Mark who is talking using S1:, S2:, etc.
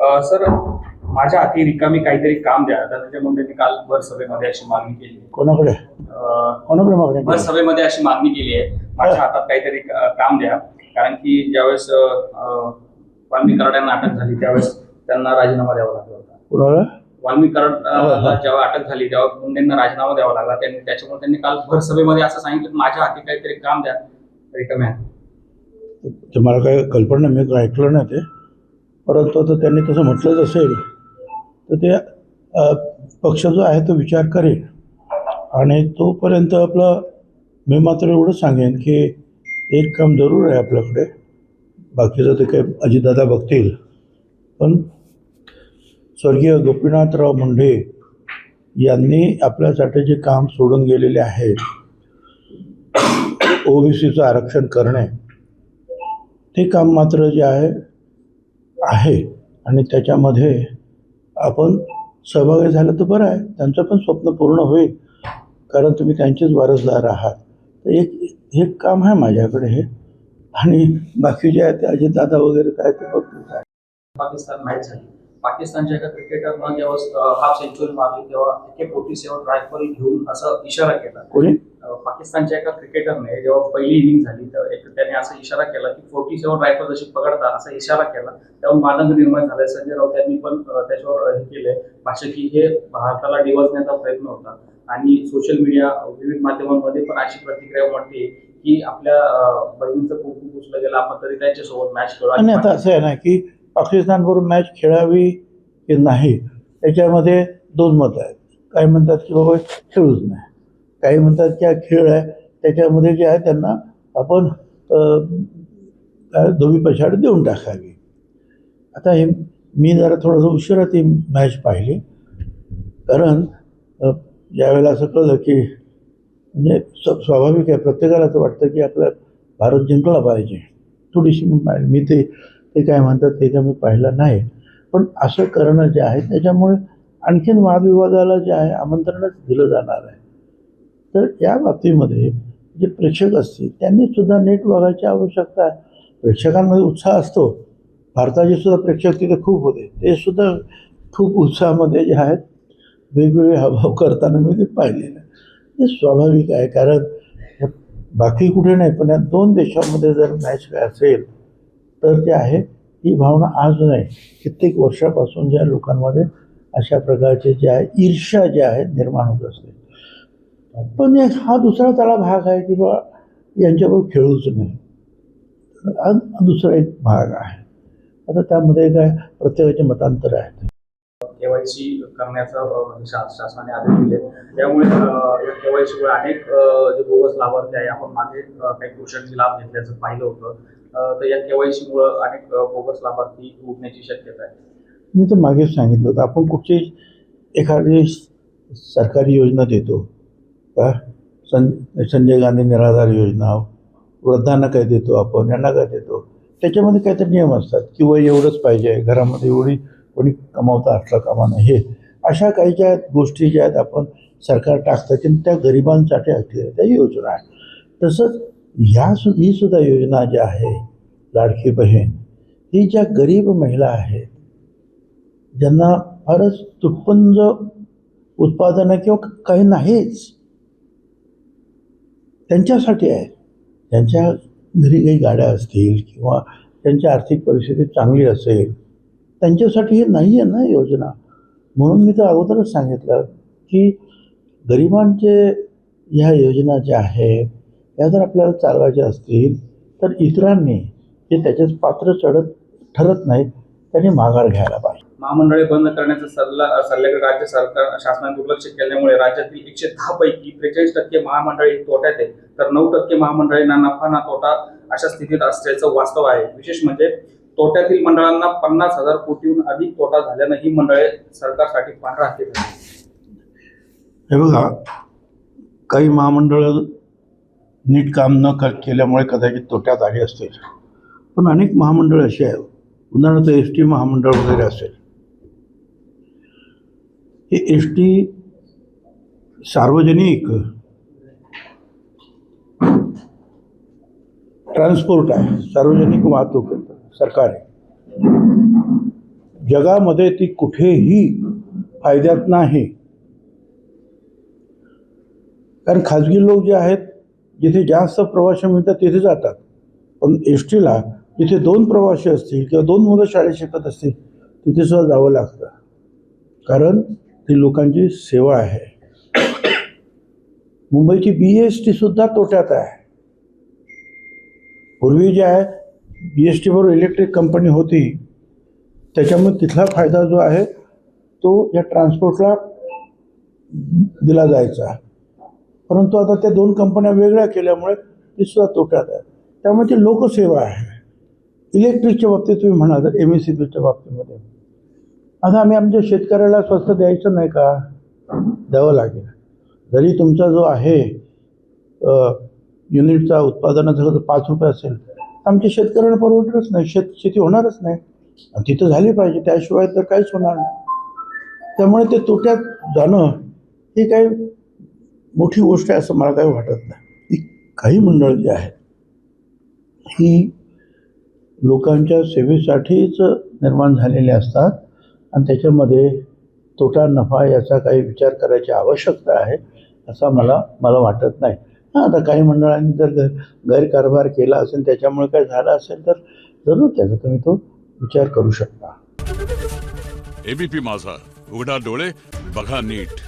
S1: Sir माझ्या हाती रिकामी काहीतरी काम द्या. धनंजय मुंडेंनी काल भर सभेमध्ये अशी मागणी केली.
S2: कोणाकडे? कोणाकडे मागणी
S1: भर? सभेमध्ये अशी मागणी केली आहे. माझ्या हातात काहीतरी काम द्या. कारण की ज्यावेळेस वाल्मी कराड्यांना अटक झाली त्यावेळेस त्यांना राजीनामा द्यावा लागला होता. वाल्मी कराडला जेव्हा अटक झाली तेव्हा मुंडेंना राजीनामा द्यावा लागला. त्यांनी त्याच्यामुळे त्यांनी काल भर सभेमध्ये असं सांगितलं की माझ्या हाती काहीतरी काम द्या. रिकाम्या हाती.
S2: ते मला काही कल्पना मी ऐकलं नाही ते. परंतु आता त्यांनी तसं म्हटलंच असेल तर ते पक्ष जो आहे तो विचार करेल. आणि तोपर्यंत आपलं मी मात्र एवढं सांगेन की एक काम जरूर आहे आपल्याकडे. बाकीचं ते काही अजितदादा बघतील. पण स्वर्गीय गोपीनाथराव मुंडे यांनी आपल्यासाठी जे काम सोडून गेलेले आहे ओबीसीचं आरक्षण करणे ते काम मात्र जे आहे आहे. आणि त्याच्यामध्ये आपण सहभागी झालं तर बरं आहे. त्यांचं पण स्वप्न पूर्ण होईल. कारण तुम्ही त्यांचेच वारसदार आहात. तर एक हे काम आहे माझ्याकडे हे. आणि बाकी जे आहे ते अजितदादा वगैरे काय ते बघतील. काय
S1: पाकिस्तान मॅच झाली. पाकिस्तानच्या एका क्रिकेटरनं जेव्हा हाफ सेंचुरी मारली तेव्हा एके फोर्टी सेव्हन रायफल घेऊन असं इशारा केला.
S2: कोणी?
S1: पाकिस्तानच्या एका क्रिकेटरने जेव्हा पहिली इनिंग झाली तर एक त्याने असा इशारा केला की फोर्टी सेव्हन रायफल जशी पकडता असा इशारा केला. त्यावर मानंद निर्माण झालाय संजय राऊत यांनी पण त्याच्यावर हे केलंय भाषा की हे भारताला डिवचण्याचा प्रयत्न होता. आणि सोशल मीडिया विविध माध्यमांमध्ये पण अशी प्रतिक्रिया म्हणते की आपल्या बहिणीचं कुंकू पुसलं गेलं. आपण तरी त्यांच्यासोबत मॅच खेळू.
S2: आणि आता असं आहे ना की पाकिस्तानबरोबर मॅच खेळावी की नाही त्याच्यामध्ये दोन मतं आहेत. काही म्हणतात की बाबा खेळूच नाही. काही म्हणतात की हा खेळ आहे त्याच्यामध्ये जे आहे त्यांना आपण काय धोबी पछाड देऊन टाकावी. आता हे मी जरा थोडंसं उशिरा ती मॅच पाहिली. कारण ज्यावेळेला असं कळलं की म्हणजे स्वाभाविक आहे प्रत्येकाला असं वाटतं की आपला भारत जिंकला पाहिजे. थोडीशी मी ते ते काय म्हणतात ते काय मी पाहिलं नाही. पण असं करणं जे आहे त्याच्यामुळे आणखीन वादविवादाला जे आहे आमंत्रणच दिलं जाणार आहे. तर या बाबतीमध्ये जे प्रेक्षक असतील त्यांनी सुद्धा नीट वागायची आवश्यकता आहे. प्रेक्षकांमध्ये उत्साह असतो. भारताचे सुद्धा प्रेक्षक तिथे खूप होते. ते सुद्धा खूप उत्साहामध्ये जे आहेत वेगवेगळे हावभाव करताना मी ते पाहिलेलं हे स्वाभाविक आहे कारण बाकी कुठे नाही पण या दोन देशामध्ये जर मॅच काय असेल तर जे आहे ही भावना आज नाही. कित्येक वर्षापासून ज्या लोकांमध्ये अशा प्रकारचे जे आहे ईर्ष्या ज्या आहेत निर्माण होत असते. पण एक हा दुसरा त्याला भाग आहे की बा यांच्याबरोबर खेळूच नाही दुसरा एक भाग आहे. आता त्यामध्ये काय प्रत्येकाचे मतांतर आहेत.
S1: केवायसी करण्याचा म्हणजे शासनाने आदेश दिले. त्यामुळे केवायसीमुळे अनेक जे बोगस लाभार्थी आहे आपण मागे काही गोष्टींची लाभ घेतल्याचं पाहिलं होतं. तर या केवायसी मुळे अनेक बोगस लाभार्थी उठण्याची शक्यता आहे.
S2: मी तर मागेच सांगितलं होतं आपण कुठची एखादी सरकारी योजना देतो का? सं संजय गांधी निराधार योजना वृद्धांना काय देतो आपण यांना काय देतो? त्याच्यामध्ये काहीतरी नियम असतात किंवा एवढंच पाहिजे घरामध्ये एवढी कोणी कमावता असलं कामा नाही हे. अशा काही ज्या गोष्टी ज्या आहेत आपण सरकार टाकतात की त्या गरिबांसाठी असलेल्या त्या योजना आहेत. तसंच ह्या सु ही सुद्धा योजना ज्या आहे लाडकी बहीण ही ज्या गरीब महिला आहेत ज्यांना फारच तुटपुंज उत्पादनं किंवा काही नाहीच त्यांच्यासाठी आहे. त्यांच्या घरी काही गाड्या असतील किंवा त्यांची आर्थिक परिस्थिती चांगली असेल त्यांच्यासाठी हे नाही आहे ना योजना. म्हणून मी तर अगोदरच सांगितलं की गरिबांचे ह्या योजना ज्या आहेत या जर आपल्याला चालवायच्या असतील तर इतरांनी जे त्याच्यात पात्र चढत ठरत नाहीत त्यांनी माघार घ्यायला पाहिजे.
S1: महामंडळे बंद करण्याचा सल्ला सल्ल्याकडे राज्य सरकार शासनाने दुर्लक्ष केल्यामुळे राज्यातील एकशे दहा पैकी त्रेचाळीस टक्के महामंडळे तोट्यात आहे तर नऊ टक्के महामंडळींना नफा ना तोटा अशा स्थितीत असल्याचं वास्तव आहे. विशेष म्हणजे तोट्यातील मंडळांना पन्नास हजार कोटीहून अधिक तोटा झाल्यानं ही मंडळे सरकारसाठी पांढरा हाती
S2: हे बघा काही महामंडळं नीट काम न क केल्यामुळे कदाचित तोट्यात आले असतील. पण अनेक महामंडळ असे आहेत. उदाहरणार्थ एस टी महामंडळ वगैरे असेल. हे एस टी सार्वजनिक ट्रान्सपोर्ट आहे. सार्वजनिक वाहतूक सरकार आहे. जगामध्ये ती कुठेही फायद्यात नाही. कारण खाजगी लोक जे आहेत जिथे जास्त प्रवासी मिळतात तिथे जातात. पण एस टीला जिथे दोन प्रवासी असतील किंवा दोन मुलं शाळेत शिकत असतील तिथे सुद्धा जावं लागतं. कारण ती लोकांची सेवा आहे. मुंबईची बी एस टी सुद्धा तोट्यात आहे. पूर्वी जे आहे बी एस टीवर इलेक्ट्रिक कंपनी होती. त्याच्यामुळे तिथला फायदा जो आहे तो या ट्रान्सपोर्टला दिला जायचा. परंतु आता त्या दोन कंपन्या वेगळ्या केल्यामुळे ती सुद्धा तोट्यात आहे. त्यामुळे ती लोकसेवा आहे. इलेक्ट्रिकच्या बाबतीत तुम्ही म्हणाल तर एम एस सी बीच्या बाबतीमध्ये. आता आम्ही आमच्या शेतकऱ्याला स्वस्त द्यायचं नाही का? द्यावं लागेल. जरी तुमचा जो आहे युनिटचा उत्पादनाचा जर पाच रुपये असेल तर आमच्या शेतकऱ्यांना परवडणारच नाही. शेत शेती होणारच नाही. आणि तिथं झाली पाहिजे. त्याशिवाय तर काहीच होणार नाही. त्यामुळे ते तोट्यात जाणं ही काही मोठी गोष्ट आहे असं मला काही वाटत नाही. ही काही मंडळ जी आहेत ही लोकांच्या सेवेसाठीच निर्माण झालेले असतात आणि त्याच्यामध्ये तोटा नफा याचा काही विचार करायची आवश्यकता आहे असा मला मला वाटत नाही. हां आता काही मंडळांनी जर गैर गैरकारभार केला असेल त्याच्यामुळे काय झालं असेल तर जरूर त्याचा तुम्ही तो विचार करू शकता.
S3: एबीपी माझा उघडा डोळे बघा नीट.